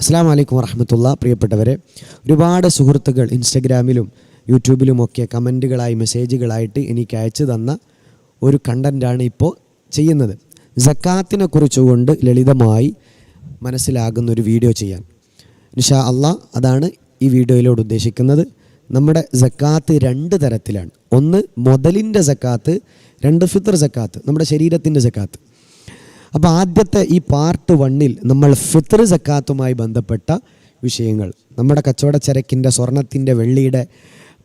അസ്സാം വലൈക്കും വറഹമത്തുള്ള പ്രിയപ്പെട്ടവരെ ഒരുപാട് സുഹൃത്തുക്കൾ ഇൻസ്റ്റഗ്രാമിലും യൂട്യൂബിലുമൊക്കെ കമന്റുകളായി മെസ്സേജുകളായിട്ട് എനിക്ക് അയച്ചു തന്ന ഒരു കണ്ടന്റാണ് ഇപ്പോൾ ചെയ്യുന്നത്. ജക്കാത്തിനെ കുറിച്ചുകൊണ്ട് ലളിതമായി മനസ്സിലാകുന്ന ഒരു വീഡിയോ ചെയ്യാൻ. നിഷാ അള്ളാ അതാണ് ഈ വീഡിയോയിലോട് ഉദ്ദേശിക്കുന്നത്. നമ്മുടെ ജക്കാത്ത് രണ്ട് തരത്തിലാണ്. ഒന്ന് മുതലിന്റെ ജക്കാത്ത് രണ്ട് ഫിത്തർ ജക്കാത്ത് നമ്മുടെ ശരീരത്തിന്റെ ജക്കാത്ത് അപ്പോൾ ആദ്യത്തെ ഈ പാർട്ട് വണ്ണിൽ നമ്മൾ ഫിത്തർ സക്കാത്തുമായി ബന്ധപ്പെട്ട വിഷയങ്ങൾ. നമ്മുടെ കച്ചവട ചരക്കിന്റെ സ്വർണത്തിന്റെ വെള്ളിയുടെ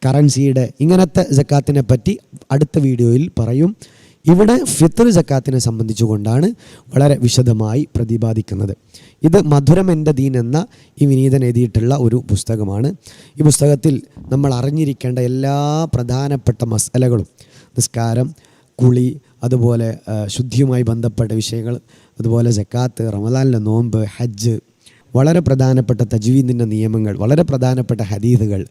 കറൻസിയുടെ ഇങ്ങനത്തെ ജക്കാത്തിനെ പറ്റി അടുത്ത വീഡിയോയിൽ പറയും. ഇവിടെ ഫിത്തർ ജക്കാത്തിനെ സംബന്ധിച്ചുകൊണ്ടാണ് വളരെ വിശദമായി പ്രതിപാദിക്കുന്നത്. ഇത് മധുരം എന്റെ ദീൻ എന്ന ഈ വിനീതൻ എഴുതിയിട്ടുള്ള ഒരു പുസ്തകമാണ്. ഈ പുസ്തകത്തിൽ നമ്മൾ അറിഞ്ഞിരിക്കേണ്ട എല്ലാ പ്രധാനപ്പെട്ട മസലകളും നിസ്കാരം കുളി അതുപോലെ ശുദ്ധിയുമായി ബന്ധപ്പെട്ട വിഷയങ്ങൾ അതുപോലെ ജക്കാത്ത് റമദാനിലെ നോമ്പ് ഹജ്ജ് വളരെ പ്രധാനപ്പെട്ട തജ്വീദിന്റെ നിയമങ്ങൾ വളരെ പ്രധാനപ്പെട്ട ഹദീദുകൾ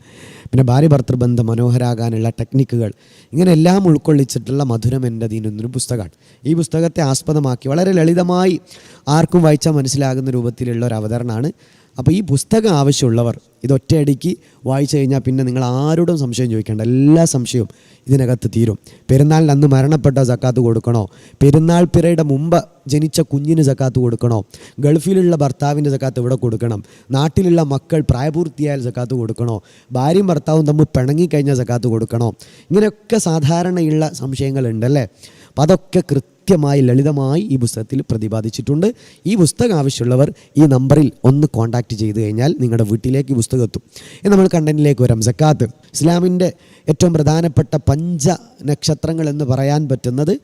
പിന്നെ ഭാര്യ ഭർത്തൃബന്ധം മനോഹരാകാനുള്ള ടെക്നിക്കുകൾ ഇങ്ങനെ എല്ലാം ഉൾക്കൊള്ളിച്ചിട്ടുള്ള മധുരം എന്റെ ദീനൊന്നൊരു പുസ്തകമാണ്. ഈ പുസ്തകത്തെ ആസ്പദമാക്കി വളരെ ലളിതമായി ആർക്കും വായിച്ചാൽ മനസ്സിലാകുന്ന രൂപത്തിലുള്ള ഒരു അവതരണമാണ് അപ്പോൾ ഈ പുസ്തകം ആവശ്യമുള്ളവർ ഇത് ഒറ്റയടിക്ക് വായിച്ചു കഴിഞ്ഞാൽ പിന്നെ നിങ്ങൾ ആരോടും സംശയം ചോദിക്കേണ്ട. എല്ലാ സംശയവും ഇതിനകത്ത് തീരും. പെരുന്നാളിന് അന്ന് മരണപ്പെട്ട സക്കാത്ത് കൊടുക്കണോ? പെരുന്നാൾ പിറയുടെ മുമ്പ് ജനിച്ച കുഞ്ഞിന് സക്കാത്ത് കൊടുക്കണോ? ഗൾഫിലുള്ള ഭർത്താവിന്റെ സക്കാത്ത് ഇവിടെ കൊടുക്കണം? നാട്ടിലുള്ള മക്കൾ പ്രായപൂർത്തിയായാൽ സക്കാത്ത് കൊടുക്കണോ? ഭാര്യയും ഭർത്താവും തമ്മിൽ പിണങ്ങിക്കഴിഞ്ഞാൽ സക്കാത്ത് കൊടുക്കണോ? ഇങ്ങനെയൊക്കെ സാധാരണയുള്ള സംശയങ്ങളുണ്ടല്ലേ അപ്പോൾ അതൊക്കെ കൃത്യമായി ലളിതമായി ഈ പുസ്തകത്തിൽ പ്രതിപാദിച്ചിട്ടുണ്ട്. ഈ പുസ്തകം ആവശ്യമുള്ളവർ ഈ നമ്പറിൽ ഒന്ന് കോൺടാക്റ്റ് ചെയ്ത് കഴിഞ്ഞാൽ നിങ്ങളുടെ വീട്ടിലേക്ക് ഈ പുസ്തകം എത്തും. നമ്മൾ കണ്ടന്റിലേക്ക് വരാം. സക്കാത്ത്. ഇസ്ലാമിന്റെ ഏറ്റവും പ്രധാനപ്പെട്ട പഞ്ച നക്ഷത്രങ്ങൾ എന്ന് പറയാൻ പറ്റുന്നത്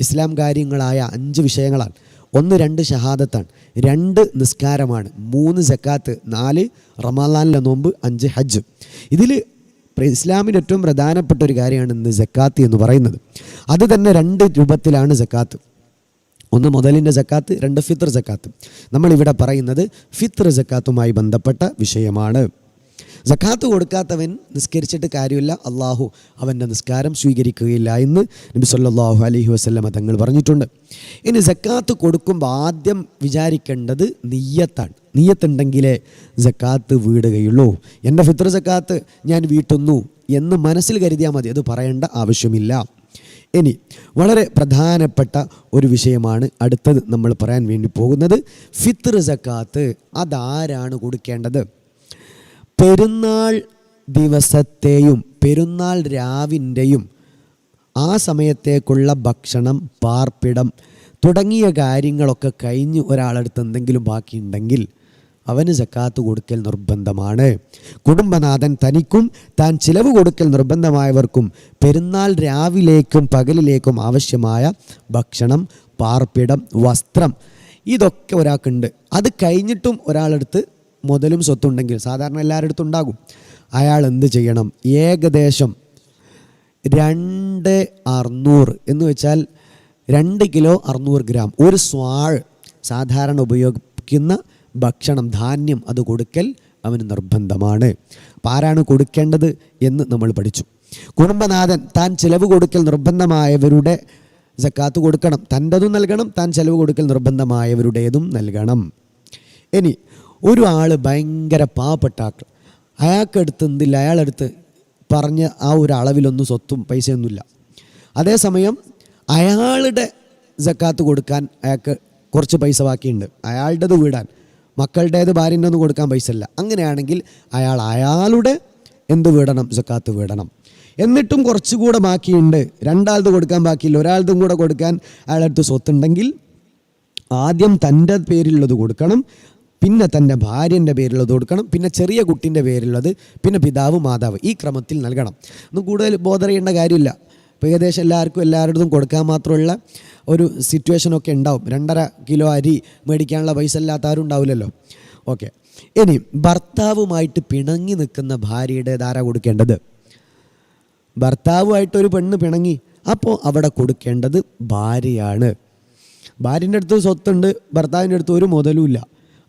ഇസ്ലാം കാര്യങ്ങളായ അഞ്ച് വിഷയങ്ങളാണ്. ഒന്ന് രണ്ട് ഷഹാദത്താണ്. രണ്ട് നിസ്കാരമാണ്. മൂന്ന് സക്കാത്ത്. നാല് റമാലാനിലെ നോമ്പ്. അഞ്ച് ഹജ്ജ്. ഇതിൽ ഇസ്ലാമിന്റെ ഏറ്റവും പ്രധാനപ്പെട്ട ഒരു കാര്യമാണ് ഇന്ന് ജക്കാത്ത് എന്ന് പറയുന്നത്. അത് തന്നെ രണ്ട് രൂപത്തിലാണ് ജക്കാത്ത് ഒന്ന് മുതലിന്റെ ജക്കാത്ത് രണ്ട് ഫിത്തർ ജക്കാത്ത് നമ്മളിവിടെ പറയുന്നത് ഫിത്തർ ജക്കാത്തുമായി ബന്ധപ്പെട്ട വിഷയമാണ്. ജക്കാത്ത് കൊടുക്കാത്തവൻ നിസ്കരിച്ചിട്ട് കാര്യമില്ല. അള്ളാഹു അവന്റെ നിസ്കാരം സ്വീകരിക്കുകയില്ല എന്ന് നബി സല്ലാഹു അലഹി വസല്ലമ തങ്ങൾ പറഞ്ഞിട്ടുണ്ട്. ഇനി ജക്കാത്ത് കൊടുക്കുമ്പോൾ ആദ്യം വിചാരിക്കേണ്ടത് നീയത്താണ് നീയത്തുണ്ടെങ്കിലേ ജക്കാത്ത് വീടുകയുള്ളൂ. എന്റെ ഫിത്ര ജക്കാത്ത് ഞാൻ വീട്ടുന്നു എന്ന് മനസ്സിൽ കരുതിയാൽ മതി. അത് പറയേണ്ട ആവശ്യമില്ല. ഇനി വളരെ പ്രധാനപ്പെട്ട ഒരു വിഷയമാണ് അടുത്തത് നമ്മൾ പറയാൻ വേണ്ടി പോകുന്നത് ഫിത്ർ ജക്കാത്ത് അതാരാണ് കൊടുക്കേണ്ടത്? പെരുന്നാൾ ദിവസത്തെയും പെരുന്നാൾ രാവിന്റെയും ആ സമയത്തേക്കുള്ള ഭക്ഷണം പാർപ്പിടം തുടങ്ങിയ കാര്യങ്ങളൊക്കെ കഴിഞ്ഞ് ഒരാളടുത്ത് എന്തെങ്കിലും ബാക്കിയുണ്ടെങ്കിൽ അവന് ജക്കാത്ത് കൊടുക്കൽ നിർബന്ധമാണ്. കുടുംബനാഥൻ തനിക്കും താൻ ചിലവ് കൊടുക്കൽ നിർബന്ധമായവർക്കും പെരുന്നാൾ രാവിലേക്കും പകലിലേക്കും ആവശ്യമായ ഭക്ഷണം പാർപ്പിടം വസ്ത്രം ഇതൊക്കെ ഒരാൾക്കുണ്ട്. അത് കഴിഞ്ഞിട്ടും ഒരാളെടുത്ത് മുതലും സ്വത്തുണ്ടെങ്കിൽ സാധാരണ എല്ലാവരുടെ അടുത്തും ഉണ്ടാകും. അയാൾ എന്ത് ചെയ്യണം? ഏകദേശം രണ്ട് അറുന്നൂറ് എന്ന് വെച്ചാൽ രണ്ട് കിലോ അറുന്നൂറ് ഗ്രാം. ഒരു സ്വാൾ സാധാരണ ഉപയോഗിക്കുന്ന ഭക്ഷണം ധാന്യം അത് കൊടുക്കൽ അവന് നിർബന്ധമാണ്. ആരാണ് കൊടുക്കേണ്ടത് എന്ന് നമ്മൾ പഠിച്ചു. കുടുംബനാഥൻ താൻ ചിലവ് കൊടുക്കൽ നിർബന്ധമായവരുടെ ജക്കാത്ത് കൊടുക്കണം. തന്റെതും നൽകണം താൻ ചിലവ് കൊടുക്കൽ നിർബന്ധമായവരുടേതും നൽകണം. ഇനി ഒരു ആൾ ഭയങ്കര പാവപ്പെട്ട ആൾ അയാൾക്കടുത്ത് എന്തില്ല അയാളടുത്ത് പറഞ്ഞ ആ ഒരു അളവിലൊന്നും സ്വത്തും പൈസയൊന്നുമില്ല. അതേസമയം അയാളുടെ ജക്കാത്ത് കൊടുക്കാൻ അയാൾക്ക് കുറച്ച് പൈസ ബാക്കിയുണ്ട്. അയാളുടേത് വീടാൻ മക്കളുടേത് ഭാര്യന്റെ ഒന്നും കൊടുക്കാൻ പൈസ ഇല്ല അങ്ങനെയാണെങ്കിൽ അയാൾ അയാളുടെ എന്ത് വീടണം? ജക്കാത്ത് വീടണം. എന്നിട്ടും കുറച്ചുകൂടെ ബാക്കിയുണ്ട്. രണ്ടാളത് കൊടുക്കാൻ ബാക്കിയില്ല. ഒരാളതും കൂടെ കൊടുക്കാൻ അയാളുടെ അടുത്ത് സ്വത്തുണ്ടെങ്കിൽ ആദ്യം തന്റെ പേരിലുള്ളത് കൊടുക്കണം. പിന്നെ തന്റെ ഭാര്യന്റെ പേരിലുള്ളത് കൊടുക്കണം. പിന്നെ ചെറിയ കുട്ടീന്റെ പേരിലുള്ളത്. പിന്നെ പിതാവ് മാതാവ് ഈ ക്രമത്തിൽ നൽകണം. ഒന്നും കൂടുതൽ ബോധറിയേണ്ട കാര്യമില്ല. ഇപ്പോൾ ഏകദേശം എല്ലാവർക്കും എല്ലാവരുടേതും കൊടുക്കാൻ മാത്രമുള്ള ഒരു സിറ്റുവേഷനൊക്കെ ഉണ്ടാവും. രണ്ടര കിലോ അരി മേടിക്കാനുള്ള പൈസ ഇല്ലാത്ത ആരും ഉണ്ടാവില്ലല്ലോ. ഓക്കെ ഇനി ഭർത്താവുമായിട്ട് പിണങ്ങി നിൽക്കുന്ന ഭാര്യയുടെ ധാര കൊടുക്കേണ്ടത്. ഭർത്താവുമായിട്ട് ഒരു പെണ്ണ് പിണങ്ങി അപ്പോൾ അവിടെ കൊടുക്കേണ്ടത് ഭാര്യയാണ്. ഭാര്യന്റെ അടുത്ത് സ്വത്തുണ്ട് ഭർത്താവിന്റെ അടുത്ത് ഒരു മുതലുമില്ല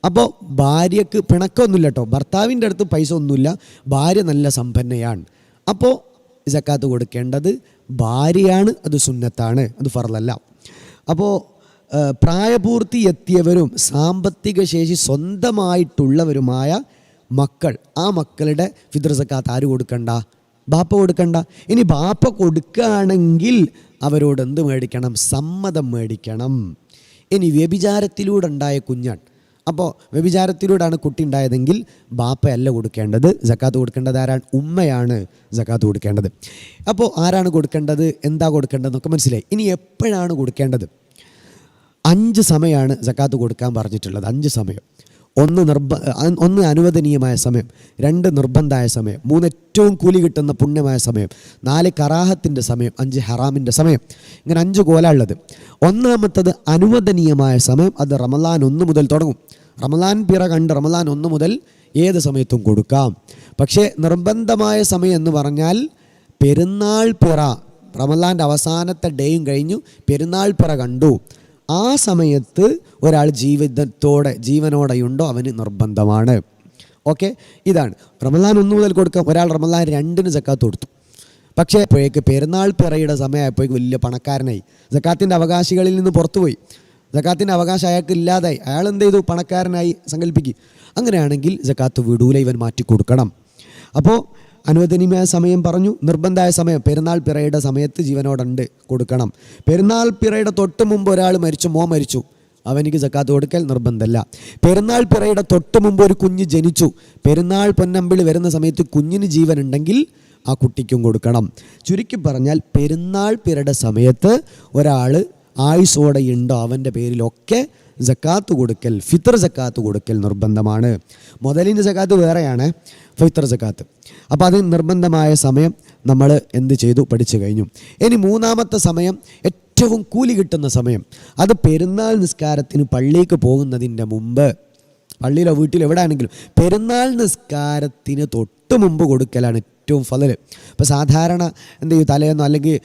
അപ്പോൾ ഭാര്യക്ക് പിണക്കമൊന്നുമില്ല കേട്ടോ ഭർത്താവിന്റെ അടുത്ത് പൈസ ഒന്നുമില്ല ഭാര്യ നല്ല സമ്പന്നയാണ്. അപ്പോൾ ജക്കാത്ത് കൊടുക്കേണ്ടത് ഭാര്യയാണ് അത് സുന്നത്താണ് അത് ഫറലല്ല അപ്പോൾ പ്രായപൂർത്തി എത്തിയവരും സാമ്പത്തിക ശേഷി സ്വന്തമായിട്ടുള്ളവരുമായ മക്കൾ ആ മക്കളുടെ ഫിത്ർ സക്കാത്ത് ആര് കൊടുക്കണ്ട? ബാപ്പ കൊടുക്കണ്ട. ഇനി ബാപ്പ കൊടുക്കുകയാണെങ്കിൽ അവരോട് എന്ത് മേടിക്കണം? സമ്മതം മേടിക്കണം. ഇനി വ്യഭിചാരത്തിലൂടെ ഉണ്ടായ കുഞ്ഞാണ്. അപ്പോൾ വ്യഭിചാരത്തിലൂടെയാണ് കുട്ടി ഉണ്ടായതെങ്കിൽ ബാപ്പയല്ല കൊടുക്കേണ്ടത്. ജക്കാത്ത് കൊടുക്കേണ്ടത് ആരാണ്? ഉമ്മയാണ് ജക്കാത്ത് കൊടുക്കേണ്ടത്. അപ്പോൾ ആരാണ് കൊടുക്കേണ്ടത്? എന്താ കൊടുക്കേണ്ടതെന്നൊക്കെ മനസ്സിലായി. ഇനി എപ്പോഴാണ് കൊടുക്കേണ്ടത്? അഞ്ച് സമയമാണ് ജക്കാത്ത് കൊടുക്കാൻ പറഞ്ഞിട്ടുള്ളത്. അഞ്ച് സമയം. ഒന്ന് നിർബ ഒന്ന് അനുവദനീയമായ സമയം രണ്ട് നിർബന്ധമായ സമയം മൂന്ന് ഏറ്റവും കൂലി കിട്ടുന്ന പുണ്യമായ സമയം നാല് കറാഹത്തിന്റെ സമയം അഞ്ച് ഹറാമിന്റെ സമയം. ഇങ്ങനെ അഞ്ച് കോല ഉള്ളത്. ഒന്നാമത്തത് അനുവദനീയമായ സമയം അത് റമലാൻ ഒന്ന് മുതൽ തുടങ്ങും. റമലാൻ പിറ കണ്ട് റമലാൻ ഒന്ന് മുതൽ ഏത് സമയത്തും കൊടുക്കാം. പക്ഷേ നിർബന്ധമായ സമയം എന്ന് പറഞ്ഞാൽ പെരുന്നാൾ പിറ റമലാന്റെ അവസാനത്തെ ഡേയും കഴിഞ്ഞു പെരുന്നാൾ പിറ കണ്ടു. ആ സമയത്ത് ഒരാൾ ജീവിതത്തോടെ ജീവനോടെയുണ്ടോ അവന് നിർബന്ധമാണ്. ഓക്കെ? ഇതാണ്. റമദാൻ ഒന്ന് മുതൽ കൊടുക്കാം ഒരാൾ റമദാൻ രണ്ടിന് ജക്കാത്ത് കൊടുത്തു. പക്ഷേ അപ്പോഴേക്ക് പെരുന്നാൾ പിറയുടെ സമയമായപ്പോഴേക്ക് വലിയ പണക്കാരനായി. ജക്കാത്തിന്റെ അവകാശികളിൽ നിന്ന് പുറത്തുപോയി. ജക്കാത്തിന്റെ അവകാശം അയാൾക്ക് ഇല്ലാതായി. അയാൾ എന്ത് ചെയ്തു? പണക്കാരനായി സങ്കല്പിക്കും. അങ്ങനെയാണെങ്കിൽ ജക്കാത്ത് വിടൂല ഇവൻ മാറ്റി കൊടുക്കണം. അപ്പോൾ അനുവദനീയമായ സമയം പറഞ്ഞു. നിർബന്ധമായ സമയം. പെരുന്നാൾ പിറയുടെ സമയത്ത് ജീവനോടുണ്ട്. കൊടുക്കണം. പെരുന്നാൾ പിറയുടെ തൊട്ട് മുമ്പ് ഒരാൾ മരിച്ചു. മോ മരിച്ചു. അവനിക്ക് ജക്കാത്ത് കൊടുക്കൽ നിർബന്ധമല്ല. പെരുന്നാൾ പിറയുടെ തൊട്ട് മുമ്പ് ഒരു കുഞ്ഞ് ജനിച്ചു. പെരുന്നാൾ പൊന്നമ്പിളി വരുന്ന സമയത്ത് കുഞ്ഞിന് ജീവൻ ഉണ്ടെങ്കിൽ ആ കുട്ടിക്കും കൊടുക്കണം. ചുരുക്കി പറഞ്ഞാൽ പെരുന്നാൾ പിറയുടെ സമയത്ത് ഒരാൾ ആയുസോടെ ഉണ്ടോ? അവന്റെ പേരിലൊക്കെ ജക്കാത്ത് കൊടുക്കൽ ഫിത്തർ ജക്കാത്ത് കൊടുക്കൽ നിർബന്ധമാണ്. മുതലിന്റെ ജക്കാത്ത് വേറെയാണ് ഫിത്തർ ജക്കാത്ത്. അപ്പോൾ അത് നിർബന്ധമായ സമയം നമ്മൾ എന്ത് ചെയ്തു? പഠിച്ചു കഴിഞ്ഞു. ഇനി മൂന്നാമത്തെ സമയം ഏറ്റവും കൂലി കിട്ടുന്ന സമയം. അത് പെരുന്നാൾ നിസ്കാരത്തിന് പള്ളിക്ക് പോകുന്നതിന്റെ മുമ്പ്. പള്ളിയിലോ വീട്ടിലോ എവിടെ ആണെങ്കിലും പെരുന്നാൾ നിസ്കാരത്തിന് തൊട്ട് മുമ്പ് കൊടുക്കലാണ് ഏറ്റവും ഫലല് ഇപ്പോൾ സാധാരണ എന്ത് ചെയ്യും? തലേന്നോ അല്ലെങ്കിൽ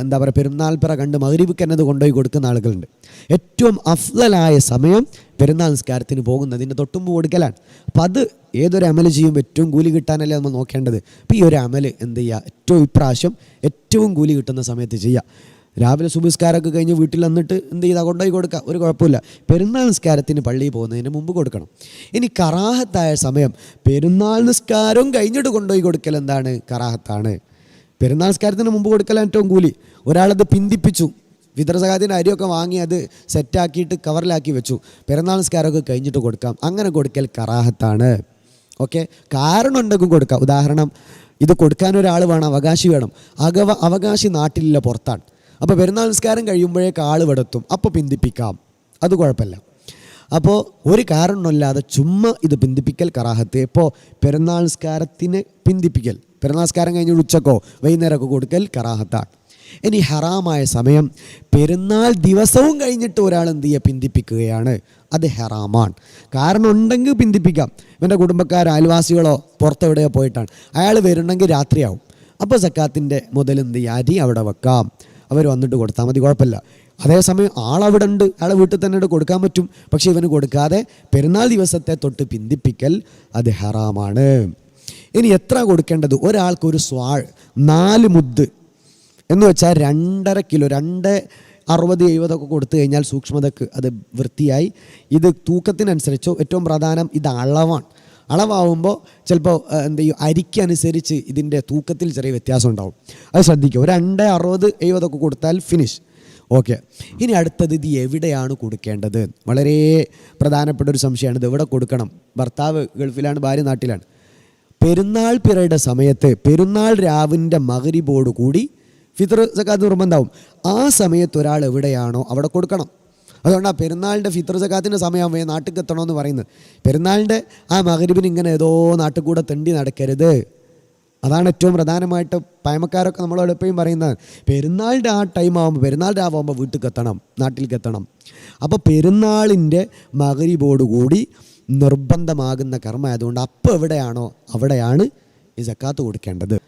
എന്താ പറയുക പെരുന്നാൾ പിറ കണ്ട് മകരിവിക്കന്നത് കൊണ്ടുപോയി കൊടുക്കുന്ന ആളുകളുണ്ട്. ഏറ്റവും അഫ്ലലായ സമയം പെരുന്നാൾ നിസ്കാരത്തിന് പോകുന്നതിന്റെ തൊട്ടുമ്പ് കൊടുക്കലാണ്. അപ്പം അത് ഏതൊരു അമൽ ചെയ്യുമ്പോൾ ഏറ്റവും കൂലി കിട്ടാനല്ലേ നമ്മൾ നോക്കേണ്ടത്. അപ്പോൾ ഈ ഒരു അമൽ എന്ത് ചെയ്യുക? ഏറ്റവും ഇപ്രാവശ്യം ഏറ്റവും കൂലി കിട്ടുന്ന സമയത്ത് ചെയ്യുക. രാവിലെ സുബിസ്കാരമൊക്കെ കഴിഞ്ഞ് വീട്ടിൽ വന്നിട്ട് എന്ത് ചെയ്താൽ കൊണ്ടുപോയി കൊടുക്കുക ഒരു കുഴപ്പമില്ല. പെരുന്നാൾ നിസ്കാരത്തിന് പള്ളിയിൽ പോകുന്നതിന് മുമ്പ് കൊടുക്കണം. ഇനി കറാഹത്തായ സമയം. പെരുന്നാൾ നിസ്കാരം കഴിഞ്ഞിട്ട് കൊണ്ടുപോയി കൊടുക്കൽ എന്താണ്? കറാഹത്താണ്. പെരുന്നാൾ നിസ്കാരത്തിന് മുമ്പ് കൊടുക്കലാണ് ഏറ്റവും കൂലി. ഒരാളത് പിന്തിപ്പിച്ചു. വിതരസകാത്തിന് അരിയൊക്കെ വാങ്ങി അത് സെറ്റാക്കിയിട്ട് കവറിലാക്കി വെച്ചു. പെരുന്നാൾ നിസ്കാരമൊക്കെ കഴിഞ്ഞിട്ട് കൊടുക്കാം. അങ്ങനെ കൊടുക്കൽ കറാഹത്താണ്. ഓക്കെ? കാരണം ഉണ്ടെങ്കിൽ കൊടുക്കാം. ഉദാഹരണം ഇത് കൊടുക്കാൻ ഒരാൾ വേണം അവകാശി വേണം. അകവ അവകാശി നാട്ടിലില്ല പുറത്താണ്. അപ്പോൾ പെരുന്നാൾ നിസ്കാരം കഴിയുമ്പോഴേക്ക് ആൾ വിടത്തും. അപ്പോൾ പിന്തിപ്പിക്കാം. അത് കുഴപ്പമില്ല. അപ്പോൾ ഒരു കാരണമില്ലാതെ ചുമ്മാ ഇത് പിന്തിപ്പിക്കൽ കറാഹത്ത്. ഇപ്പോൾ പെരുന്നാൾ നിസ്കാരത്തിന് പിന്തിപ്പിക്കൽ. പെരുന്നാൾ നിസ്കാരം കഴിഞ്ഞ് ഉച്ചക്കോ വൈകുന്നേരമൊക്കെ കൊടുക്കൽ കറാഹത്താണ്. ഇനി ഹറാമായ സമയം. പെരുന്നാൾ ദിവസവും കഴിഞ്ഞിട്ട് ഒരാൾ എന്ത് ചെയ്യുക? പിന്തിപ്പിക്കുകയാണ്. അത് ഹെറാമാണ്. കാരണം ഉണ്ടെങ്കിൽ പിന്തിപ്പിക്കാം. ഇവന്റെ കുടുംബക്കാർ അയൽവാസികളോ പുറത്തെവിടെയോ പോയിട്ടാണ്. അയാൾ വരുന്നെങ്കിൽ രാത്രിയാവും. അപ്പോൾ സക്കാത്തിന്റെ മുതൽ എന്ത് ചെയ്യുക? അരി അവിടെ വെക്കാം. അവർ വന്നിട്ട് കൊടുത്താൽ മതി കുഴപ്പമില്ല. അതേസമയം ആളവിടെ ഉണ്ട് ആളെ വീട്ടിൽ തന്നെ കൊടുക്കാൻ പറ്റും. പക്ഷേ ഇവന് കൊടുക്കാതെ പെരുന്നാൾ ദിവസത്തെ തൊട്ട് പിന്തിപ്പിക്കൽ അത് ഹറാമാണ്. ഇനി എത്ര കൊടുക്കേണ്ടത്? ഒരാൾക്ക് ഒരു സ്വാൾ നാല് മുദ്ദ് എന്ന് വെച്ചാൽ രണ്ടര കിലോ രണ്ട് അറുപത് എഴുപതൊക്കെ കൊടുത്തു കഴിഞ്ഞാൽ സൂക്ഷ്മതക്ക് അത് വൃത്തിയായി. ഇത് തൂക്കത്തിനനുസരിച്ചോ ഏറ്റവും പ്രധാനം ഇത് അളവാണ്. അളവാകുമ്പോൾ ചിലപ്പോൾ എന്ത് ചെയ്യും? അരിക്കനുസരിച്ച് ഇതിന്റെ തൂക്കത്തിൽ ചെറിയ വ്യത്യാസം ഉണ്ടാവും. അത് ശ്രദ്ധിക്കുക. ഒരു രണ്ട് അറുപത് എഴുപതൊക്കെ കൊടുത്താൽ ഫിനിഷ് ഓക്കെ ഇനി അടുത്തത് ഇത് എവിടെയാണ് കൊടുക്കേണ്ടത്? വളരെ പ്രധാനപ്പെട്ട ഒരു സംശയമാണ്. ഇത് എവിടെ കൊടുക്കണം? ഭർത്താവ് ഗൾഫിലാണ് ഭാര്യ നാട്ടിലാണ്. പെരുന്നാൾ പിറയുടെ സമയത്ത് പെരുന്നാൾ രാവിന്റെ മകരിബോട് കൂടി ഫിത്തർ സക്കാത്ത് നിർബന്ധമാവും. ആ സമയത്ത് ഒരാൾ എവിടെയാണോ അവിടെ കൊടുക്കണം. അതുകൊണ്ടാണ് പെരുന്നാളിന്റെ ഫിത്തർ സക്കാത്തിന്റെ സമയമാകുമ്പോൾ നാട്ടിൽ എത്തണമെന്ന് പറയുന്നത്. പെരുന്നാളിന്റെ ആ മകരിബിന് ഇങ്ങനെ ഏതോ നാട്ടിൽ കൂടെ തെണ്ടി നടക്കരുത്. അതാണ് ഏറ്റവും പ്രധാനമായിട്ട് പയമക്കാരൊക്കെ നമ്മളോട് എപ്പോഴും പറയുന്നത്. പെരുന്നാളിന്റെ ആ ടൈം ആകുമ്പോൾ പെരുന്നാളിന്റെ ആവുമ്പോൾ വീട്ടിൽ എത്തണം നാട്ടിലേക്ക് എത്തണം. അപ്പോൾ പെരുന്നാളിന്റെ മകരിബോടുകൂടി നിർബന്ധമാകുന്ന കർമ്മ ആയതുകൊണ്ട് അപ്പോൾ എവിടെയാണോ അവിടെയാണ് ഈ സക്കാത്ത് കൊടുക്കേണ്ടത്.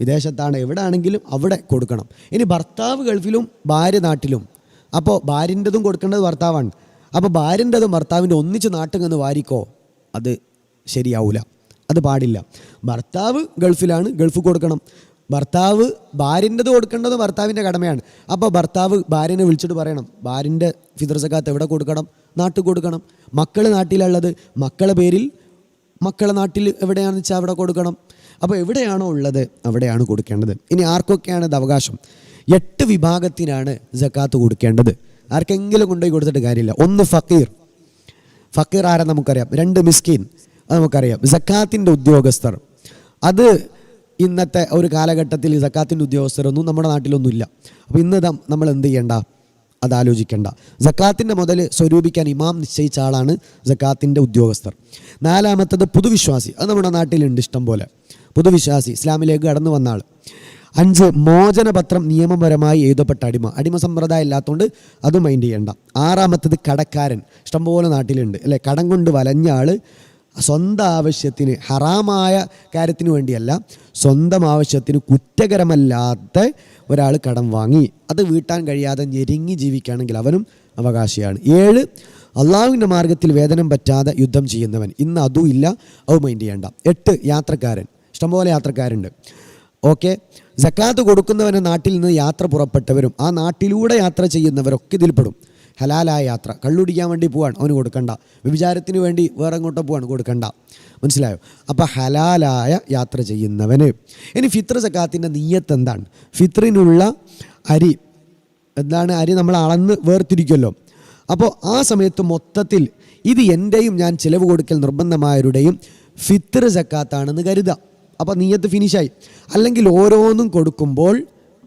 വിദേശത്താണ് എവിടെ ആണെങ്കിലും അവിടെ കൊടുക്കണം. ഇനി ഭർത്താവ് ഗൾഫിലും ഭാര്യ നാട്ടിലും അപ്പോൾ ഭാര്യന്റെതും കൊടുക്കേണ്ടത് ഭർത്താവാണ്. അപ്പോൾ ഭാര്യന്റെതും ഭർത്താവിന്റെ ഒന്നിച്ച് നാട്ടിൽ നിന്ന് വാരിക്കോ? അത് ശരിയാവില്ല അത് പാടില്ല. ഭർത്താവ് ഗൾഫിലാണ് ഗൾഫ് കൊടുക്കണം. ഭർത്താവ് ഭാര്യന്റെത് കൊടുക്കേണ്ടത് ഭർത്താവിന്റെ കടമയാണ്. അപ്പോൾ ഭർത്താവ് ഭാര്യനെ വിളിച്ചിട്ട് പറയണം ഭാര്യന്റെ ഫിദർ സക്കാത്ത് എവിടെ കൊടുക്കണം? നാട്ടിൽ കൊടുക്കണം. മക്കൾ നാട്ടിലുള്ളത് മക്കളെ പേരിൽ മക്കളെ നാട്ടിൽ എവിടെയാണെന്ന് വെച്ചാൽ അവിടെ കൊടുക്കണം. അപ്പോൾ എവിടെയാണോ ഉള്ളത് അവിടെയാണ് കൊടുക്കേണ്ടത്. ഇനി ആർക്കൊക്കെയാണ് ഇത് അവകാശം? എട്ട് വിഭാഗത്തിനാണ് ജക്കാത്ത് കൊടുക്കേണ്ടത്. ആർക്കെങ്കിലും കൊണ്ടുപോയി കൊടുത്തിട്ട് കാര്യമില്ല. ഒന്ന് ഫക്കീർ. ഫക്കീർ ആരാ നമുക്കറിയാം. രണ്ട് മിസ്കീൻ. അത് നമുക്കറിയാം. ജക്കാത്തിന്റെ ഉദ്യോഗസ്ഥർ. അത് ഇന്നത്തെ ഒരു കാലഘട്ടത്തിൽ ജക്കാത്തിന്റെ ഉദ്യോഗസ്ഥരൊന്നും നമ്മുടെ നാട്ടിലൊന്നുമില്ല. അപ്പോൾ ഇന്ന് നമ്മൾ എന്ത് ചെയ്യണ്ട? അത് ആലോചിക്കേണ്ട. ജക്കാത്തിന്റെ മുതൽ സ്വരൂപിക്കാൻ ഇമാം നിശ്ചയിച്ച ആളാണ് ജക്കാത്തിന്റെ ഉദ്യോഗസ്ഥർ. നാലാമത്തത് പുതുവിശ്വാസി. അത് നമ്മുടെ നാട്ടിലുണ്ട് ഇഷ്ടം പോലെ പുതുവിശ്വാസി. ഇസ്ലാമിലേക്ക് കടന്നു വന്ന ആൾ അഞ്ച് മോചനപത്രം നിയമപരമായി എഴുതപ്പെട്ട അടിമ. അടിമ സമ്പ്രദായം ഇല്ലാത്തതുകൊണ്ട് അത് മൈൻഡ് ചെയ്യണ്ട. ആറാമത്തത് കടക്കാരൻ. ഇഷ്ടംപോലെ നാട്ടിലുണ്ട്. അല്ലേ? കടം കൊണ്ട് വലഞ്ഞ ആൾ സ്വന്തം ആവശ്യത്തിന് ഹറാമായ കാര്യത്തിന് വേണ്ടിയല്ല സ്വന്തം ആവശ്യത്തിന് കുറ്റകരമല്ലാത്ത ഒരാൾ കടം വാങ്ങി. അത് വീട്ടാൻ കഴിയാതെ ഞെരുങ്ങി ജീവിക്കുകയാണെങ്കിൽ അവനും അവകാശിയാണ്. ഏഴ് അള്ളാഹുവിന്റെ മാർഗത്തിൽ വേതനം പറ്റാതെ യുദ്ധം ചെയ്യുന്നവൻ. ഇന്ന് അതും ഇല്ല അത് മൈൻഡ് ചെയ്യേണ്ട. എട്ട് യാത്രക്കാരൻ. ഇഷ്ടംപോലെ യാത്രക്കാരുണ്ട്. ഓക്കെ? ജക്കാത്ത് കൊടുക്കുന്നവന് നാട്ടിൽ നിന്ന് യാത്ര പുറപ്പെട്ടവരും ആ നാട്ടിലൂടെ യാത്ര ചെയ്യുന്നവരൊക്കെ ഇതിൽപ്പെടും ഹലാലായ യാത്ര. കള്ളുടിക്കാൻ വേണ്ടി പോവാണ്. അവന് കൊടുക്കണ്ട. വിഭിചാരത്തിന് വേണ്ടി വേറെ എങ്ങോട്ടോ പോവാണ്. കൊടുക്കണ്ട. മനസ്സിലായോ? അപ്പോൾ ഹലാലായ യാത്ര ചെയ്യുന്നവന്. ഇനി ഫിത്ര സക്കാത്തിന്റെ നീയത്ത് എന്താണ്? ഫിത്രിനുള്ള അരി. എന്താണ്? അരി നമ്മൾ അളന്ന് വേർതിരിക്കുമല്ലോ. അപ്പോൾ ആ സമയത്ത് മൊത്തത്തിൽ ഇത് എന്റെയും ഞാൻ ചിലവ് കൊടുക്കൽ നിർബന്ധമായവരുടെയും ഫിത്ര സക്കാത്താണെന്ന് കരുതാം അപ്പോൾ നീയത്ത് ഫിനിഷായി. അല്ലെങ്കിൽ ഓരോന്നും കൊടുക്കുമ്പോൾ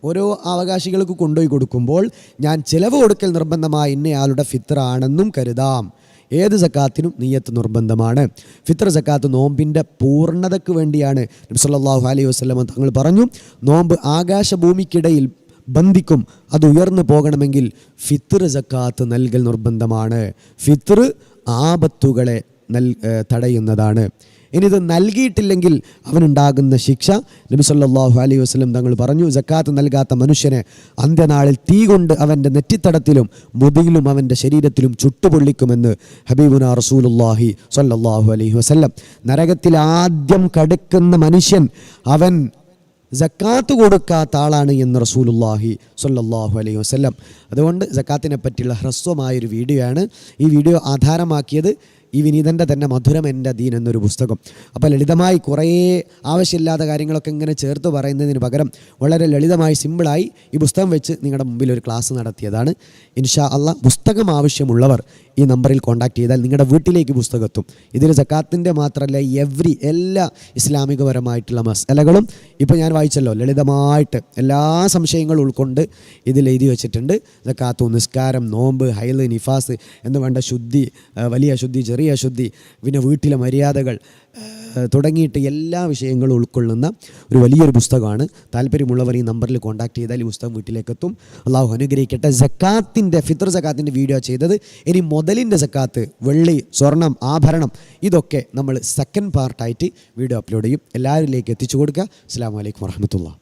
ഓരോ അവകാശികൾക്ക് കൊണ്ടുപോയി കൊടുക്കുമ്പോൾ ഞാൻ ചിലവ് കൊടുക്കൽ നിർബന്ധമായ ഇന്നയാളുടെ ഫിത്ര ആണെന്നും കരുതാം. ഏത് സക്കാത്തിനും നീയത്ത് നിർബന്ധമാണ്. ഫിത്ര സക്കാത്ത് നോമ്പിന്റെ പൂർണതയ്ക്ക് വേണ്ടിയാണ് നബി സല്ലല്ലാഹു അലൈഹി വസല്ലം തങ്ങൾ പറഞ്ഞു. നോമ്പ് ആകാശഭൂമിക്കിടയിൽ ബന്ധിക്കും അത് ഉയർന്നു പോകണമെങ്കിൽ ഫിത്ർ സക്കാത്ത് നൽകൽ നിർബന്ധമാണ്. ഫിത്ർ ആപത്തുകളെ നൽ തടയുന്നതാണ്. ഇനി ഇത് നൽകിയിട്ടില്ലെങ്കിൽ അവനുണ്ടാകുന്ന ശിക്ഷ. നബി സല്ലല്ലാഹു അലൈഹി വസല്ലം തങ്ങൾ പറഞ്ഞു ജക്കാത്ത് നൽകാത്ത മനുഷ്യനെ അന്ത്യനാളിൽ തീ കൊണ്ട് അവന്റെ നെറ്റിത്തടത്തിലും മുതിയിലും അവന്റെ ശരീരത്തിലും ചുട്ടുപൊള്ളിക്കുമെന്ന് ഹബീബുന റസൂലുല്ലാഹി സല്ലാഹു അലൈഹി വസ്ലം നരകത്തിൽ ആദ്യം കടുക്കുന്ന മനുഷ്യൻ അവൻ ജക്കാത്ത് കൊടുക്കാത്ത ആളാണ് എന്ന് റസൂലുല്ലാഹി സല്ലാഹു അലൈഹി വസ്ലം അതുകൊണ്ട് ജക്കാത്തിനെ പറ്റിയുള്ള ഹ്രസ്വമായൊരു വീഡിയോ ആണ് ഈ വീഡിയോ ആധാരമാക്കിയത്. ഈ വിനീതന്റെ തന്നെ മധുരം എന്റെ ദീൻ എന്നൊരു പുസ്തകം. അപ്പോൾ ലളിതമായി കുറേ ആവശ്യമില്ലാത്ത കാര്യങ്ങളൊക്കെ ഇങ്ങനെ ചേർത്ത് പറയുന്നതിന് പകരം വളരെ ലളിതമായി സിമ്പിളായി ഈ പുസ്തകം വെച്ച് നിങ്ങളുടെ മുമ്പിൽ ഒരു ക്ലാസ് നടത്തിയതാണ്. ഇൻഷാ അല്ല പുസ്തകം ആവശ്യമുള്ളവർ ഈ നമ്പറിൽ കോൺടാക്ട് ചെയ്താൽ നിങ്ങളുടെ വീട്ടിലേക്ക് പുസ്തകം എത്തും. ഇതിൽ സക്കാത്തിന്റെ മാത്രമല്ല എവ്രി എല്ലാ ഇസ്ലാമികപരമായിട്ടുള്ള മസലകളും ഇപ്പോൾ ഞാൻ വായിച്ചല്ലോ. ലളിതമായിട്ട് എല്ലാ സംശയങ്ങളും ഉൾക്കൊണ്ട് ഇതിൽ എഴുതി വെച്ചിട്ടുണ്ട്. സക്കാത്തു നിസ്കാരം നോമ്പ് ഹൈൽ നിഫാസ് എന്ന് വേണ്ട ശുദ്ധി വലിയ ശുദ്ധി ചെറിയ ശുദ്ധി പിന്നെ വീട്ടിലെ മര്യാദകൾ തുടങ്ങിയിട്ട് എല്ലാ വിഷയങ്ങളും ഉൾക്കൊള്ളുന്ന ഒരു വലിയൊരു പുസ്തകമാണ്. താല്പര്യമുള്ളവർ ഈ നമ്പറിൽ കോൺടാക്ട് ചെയ്താൽ ഈ പുസ്തകം വീട്ടിലേക്ക് എത്തും അള്ളാഹു അനുഗ്രഹിക്കട്ടെ. ജക്കാത്തിന്റെ ഫിത്ർ ജക്കാത്തിന്റെ വീഡിയോ ചെയ്തത് ഇനി മുതലിന്റെ ജക്കാത്ത് വെള്ളി സ്വർണം ആഭരണം ഇതൊക്കെ നമ്മൾ സെക്കൻഡ് പാർട്ടായിട്ട് വീഡിയോ അപ്ലോഡ് ചെയ്യും. എല്ലാവരിലേക്ക് എത്തിച്ചു കൊടുക്കുക. അസ്സാം വലൈക്കും വർഹമത്തുള്ള